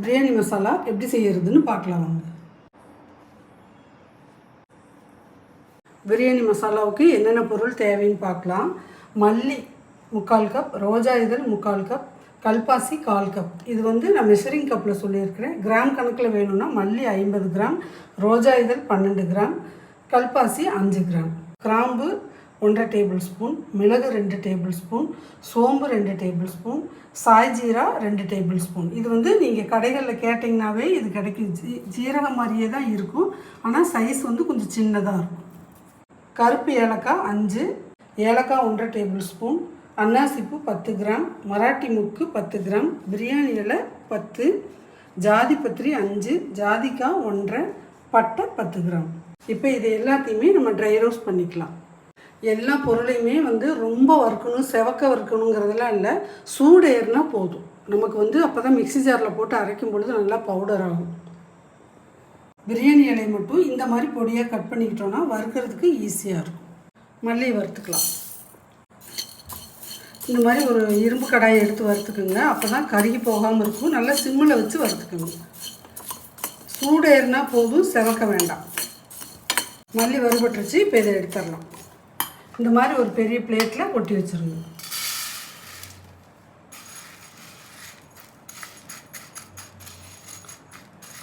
பிரியாணி மசாலா எப்படி செய்கிறதுன்னு பார்க்கலாம் வாங்க. பிரியாணி மசாலாவுக்கு என்னென்ன பொருள் தேவைன்னு பார்க்கலாம். மல்லி முக்கால் கப் ரோஜா இதழ் முக்கால் கப் கல்பாசி கால் கப். இது வந்து நான் மெஷரிங் கப்பில் சொல்லியிருக்கிறேன். கிராம் கணக்கில் வேணும்னா மல்லி ஐம்பது கிராம் ரோஜா இதழ் பன்னெண்டு கிராம் கல்பாசி அஞ்சு கிராம். கிராம்பு ஒன்றரை டேபிள் ஸ்பூன் மிளகு ரெண்டு டேபிள் ஸ்பூன் சோம்பு ரெண்டு டேபிள் ஸ்பூன் சாய் ஜீரா ரெண்டு டேபிள் ஸ்பூன் இது வந்து நீங்கள் கடைகளில் கேட்டிங்கனாவே இது கிடைக்கும். ஜீ ஜீரகம் மாதிரியே தான் இருக்கும். ஆனால் சைஸ் வந்து கொஞ்சம் சின்னதாக இருக்கும். கருப்பு ஏலக்காய் அஞ்சு ஏலக்காய் ஒன்றரை டேபிள் ஸ்பூன் அன்னாசிப்பூ பத்து கிராம் மராட்டி முக்கு பத்து கிராம் பிரியாணி இலை பத்து ஜாதி பத்திரி அஞ்சு ஜாதிக்காய் ஒன்றரை பட்டை பத்து கிராம். இப்போ இது எல்லாத்தையுமே நம்ம ட்ரை ரோஸ்ட் பண்ணிக்கலாம். எல்லா பொருளையுமே வந்து ரொம்ப வறுக்கணும் செவக்க வறுக்கணுங்கிறதெல்லாம் இல்லை. சூடு ஏறினா போதும். நமக்கு வந்து அப்போ தான் மிக்ஸி ஜாரில் போட்டு அரைக்கும் பொழுது நல்லா பவுடர் ஆகும். பிரியாணி இலையை மட்டும் இந்த மாதிரி பொடியாக கட் பண்ணிக்கிட்டோன்னா வறுக்கிறதுக்கு ஈஸியாக இருக்கும். மல்லி வறுத்துக்கலாம். இந்த மாதிரி ஒரு இரும்பு கடாயை எடுத்து வறுத்துக்குங்க. அப்போ தான் கருகி போகாமல் இருக்கும். நல்லா சிம்மில் வச்சு வறுத்துக்கோங்க. சூடு ஏறினா போதும் செவக்க வேண்டாம். மல்லி வறுபட்டுருச்சு இப்போ இதை எடுத்துடலாம். இந்த மாதிரி ஒரு பெரிய பிளேட்டில் கொட்டி வச்சுருங்க.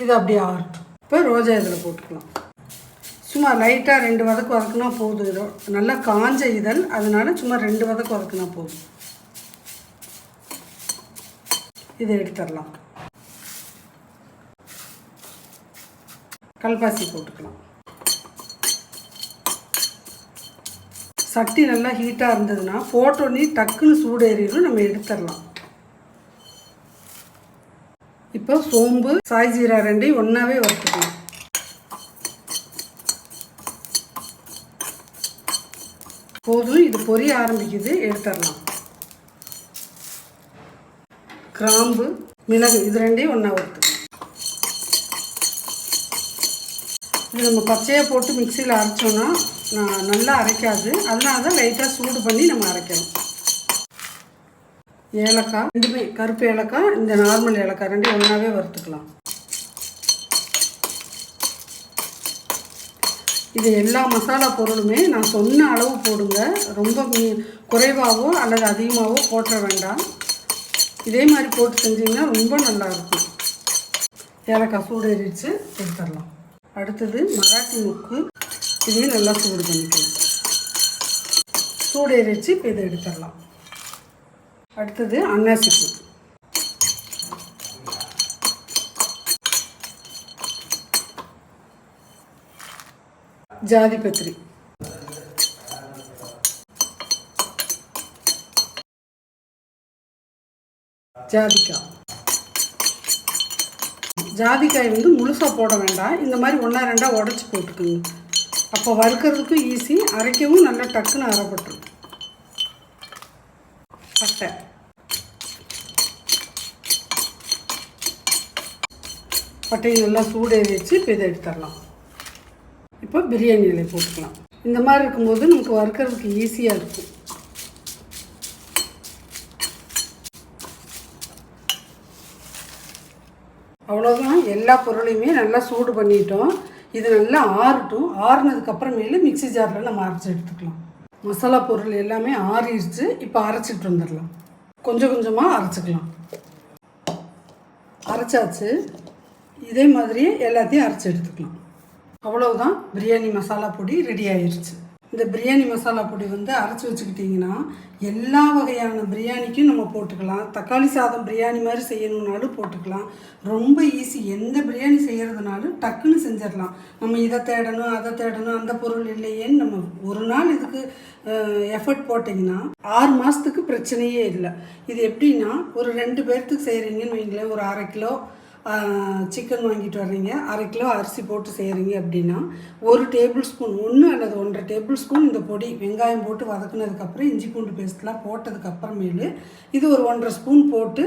இது அப்படியே ஆகட்டும் இப்போ ரோஜா இதில் போட்டுக்கலாம். சும்மா லைட்டாக ரெண்டு வதக்கு வதக்குனா போதும். இதோ நல்லா காஞ்ச இதழ். அதனால சும்மா ரெண்டு வதக்கு வதக்குனா போதும். இதை எடுத்துடலாம். கல்பாசி போட்டுக்கலாம். சட்டி நல்லா ஹீட்டாக இருந்ததுன்னா போட்டோன்னே டக்குன்னு சூடு நம்ம எடுத்துடலாம். இப்போ சோம்பு சாய் ஜீரா ரெண்டையும் ஒன்றாவே வறுத்துக்கலாம். போதும் இது பொரிய ஆரம்பிக்குது எடுத்துடலாம். கிராம்பு மிளகு இது ரெண்டையும் ஒன்றா வறுத்துக்கலாம். இது நம்ம பச்சையாக போட்டு மிக்சியில் அரைச்சோன்னா நல்லா அரைக்காது. அதனால தான் லைட்டாக சூடு பண்ணி நம்ம அரைக்கணும். ஏலக்காய் ரெண்டுமே கருப்பு ஏலக்காய் இந்த நார்மல் ஏலக்காய் ரெண்டு ஒன்றாவே வறுத்துக்கலாம். இது எல்லா மசாலா பொருளுமே நான் சொன்ன அளவு போடுங்க. ரொம்ப குறைவாகவோ அல்லது அதிகமாகவோ போட்டுற வேண்டாம். இதே மாதிரி போட்டு செஞ்சிங்கன்னா ரொம்ப நல்லா இருக்கும். ஏலக்காய் சூடு ஏறிடுச்சு எடுத்துடலாம். அடுத்தது மராட்டி முக்கு. இதையும் நல்லா சூடு பண்ணிக்கலாம் சூடு எரிச்சு இப்போ இதை எடுத்துடலாம். அடுத்தது அன்னாசிப்பூ ஜாதிபத்திரி ஜாதிக்காய். ஜாதிக்காய் வந்து முழுசாக போட வேண்டாம். இந்த மாதிரி ஒன்றா ரெண்டாக உடச்சி போட்டுக்கோங்க. அப்போ வறுக்கிறதுக்கும் ஈஸி அரைக்கவும் நல்லா டக்குன்னு அரைப்பட்டுரும். பட்டை. பட்டையை நல்லா சூடே வச்சு இப்போ இதை எடுத்துடலாம். இப்போ பிரியாணி இலை போட்டுக்கலாம். இந்த மாதிரி இருக்கும்போது நமக்கு வறுக்கிறதுக்கு ஈஸியாக இருக்கும். அவ்வளோதான் எல்லா பொருளையுமே நல்லா சூடு பண்ணிட்டோம். இது நல்லா ஆறட்டும் ஆறுனதுக்கப்புறமேலு மிக்ஸி ஜாரில் நம்ம அரைச்சி எடுத்துக்கலாம். மசாலா பொருள் எல்லாமே ஆறிடுச்சு இப்போ அரைச்சிட்டு வந்துடலாம். கொஞ்சம் கொஞ்சமாக அரைச்சிக்கலாம். அரைச்சாச்சு. இதே மாதிரியே எல்லாத்தையும் அரைச்சி எடுத்துக்கலாம். அவ்வளோதான் பிரியாணி மசாலா பொடி ரெடி ஆயிடுச்சு இந்த பிரியாணி மசாலா பொடி வந்து அரைச்சி வச்சுக்கிட்டிங்கன்னா எல்லா வகையான பிரியாணிக்கும் நம்ம போட்டுக்கலாம். தக்காளி சாதம் பிரியாணி மாதிரி செய்யணுன்னாலும் போட்டுக்கலாம். ரொம்ப ஈஸி எந்த பிரியாணி செய்கிறதுனாலும் டக்குன்னு செஞ்சிடலாம். நம்ம இதை தேடணும் அதை தேடணும் அந்த பொருள் இல்லையேன்னு நம்ம ஒரு நாள் இதுக்கு எஃபர்ட் போட்டிங்கன்னா ஆறு மாதத்துக்கு பிரச்சனையே இல்லை. இது எப்படின்னா ஒரு ரெண்டு பேர்த்துக்கு செய்கிறீங்கன்னு வைங்களேன் ஒரு அரை கிலோ சிக்கன் வாங்கிட்டு வர்றீங்க. அரை கிலோ அரிசி போட்டு செய்கிறீங்க அப்படின்னா ஒரு டேபிள் ஸ்பூன் ஒன்று அல்லது ஒன்றரை டேபிள் ஸ்பூன் இந்த பொடி வெங்காயம் போட்டு வதக்குனதுக்கப்புறம் இஞ்சி பூண்டு பேஸ்ட்லாம் போட்டதுக்கப்புறமேலு இது ஒரு ஒன்றரை ஸ்பூன் போட்டு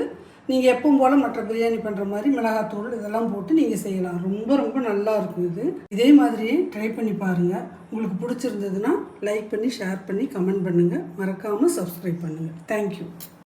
நீங்கள் எப்பவும் போல் மற்ற பிரியாணி பண்ணுற மாதிரி மிளகாத்தூள் இதெல்லாம் போட்டு நீங்கள் செய்யலாம். ரொம்ப ரொம்ப நல்லா இருக்கும் இது. இதே மாதிரியே ட்ரை பண்ணி பாருங்கள் உங்களுக்கு பிடிச்சிருந்ததுன்னா லைக் பண்ணி ஷேர் பண்ணி கமெண்ட் பண்ணுங்கள் மறக்காமல் சப்ஸ்கிரைப் பண்ணுங்கள் தேங்க்யூ